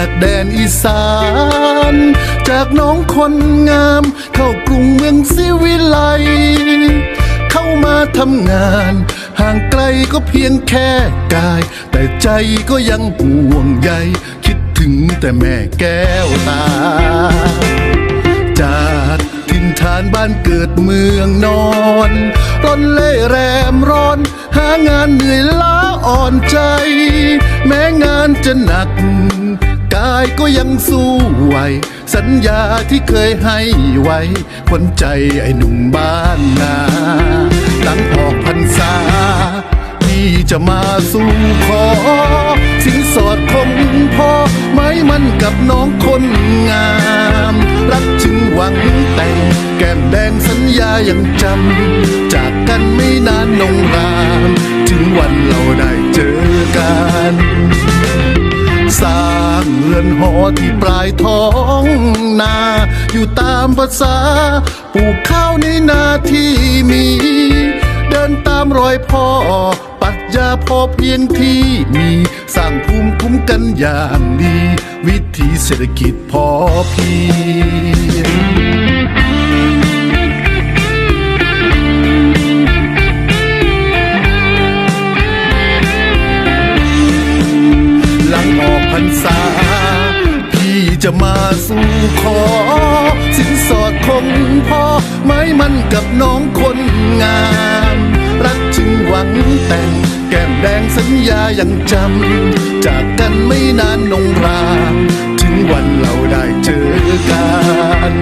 ากแดนอีสาน จากน้องคนงาม เข้ากรุงเมืองสิวิไล เข้ามาทำงาน ห่างไกลก็เพียงแค่กาย แต่ใจก็ยังห่วงใยคิดถึงแต่แม่แก้วตา จากถิ่นฐานบ้านเกิดเมืองนอนร้อนเล่แรมร้อน หางานเหนื่อยล้าอ่อนใจ แม้งานจะหนักายก็ยังสู้ไหว สัญญาที่เคยให้ไว้ควนใจไอ้หนุ่มบ้านนาหลังออกพรรษาที่จะมาสู่ขอ สินสอดคงพอไม้มันกับน้องคนงาม รักจึงหวังแต่งแก้มแดงสัญญายังจำ จากกันไม่นานนงราม ถึงวันเราได้ ที่ปลายท้องนา อยู่ตามภาษาปลูกข้าวในนาที่มี เดินตามรอยพ่อปรัดยาพอเพียงที่มีสร้างภูมิคุ้มกันอย่างดี วิถีเศรษฐกิจพอเพียงหลังออกพรรษา จะมาสู่ขอ สินสอดคงพอไม้มันกับน้องคนงาม รักจึงหวังแต่ง แก้มแดงสัญญายังจำ จากกันไม่นานนงรามถึงวันเราได้เจอกัน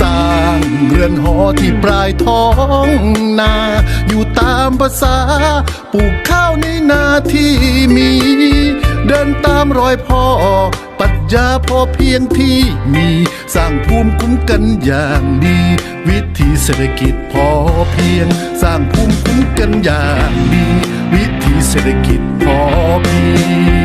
สร้างเรือนหอที่ปลายท้องนา อยู่ตามภาษา ปลูกข้าวในนาที่มี เดินตามรอยพ่อ ยาพอเพียงที่มีสร้างภูมิคุ้มกันอย่างดีวิธีเศรษฐกิจพอเพียง สร้างภูมิคุ้มกันอย่างดีวิธีเศรษฐกิจพอเพียง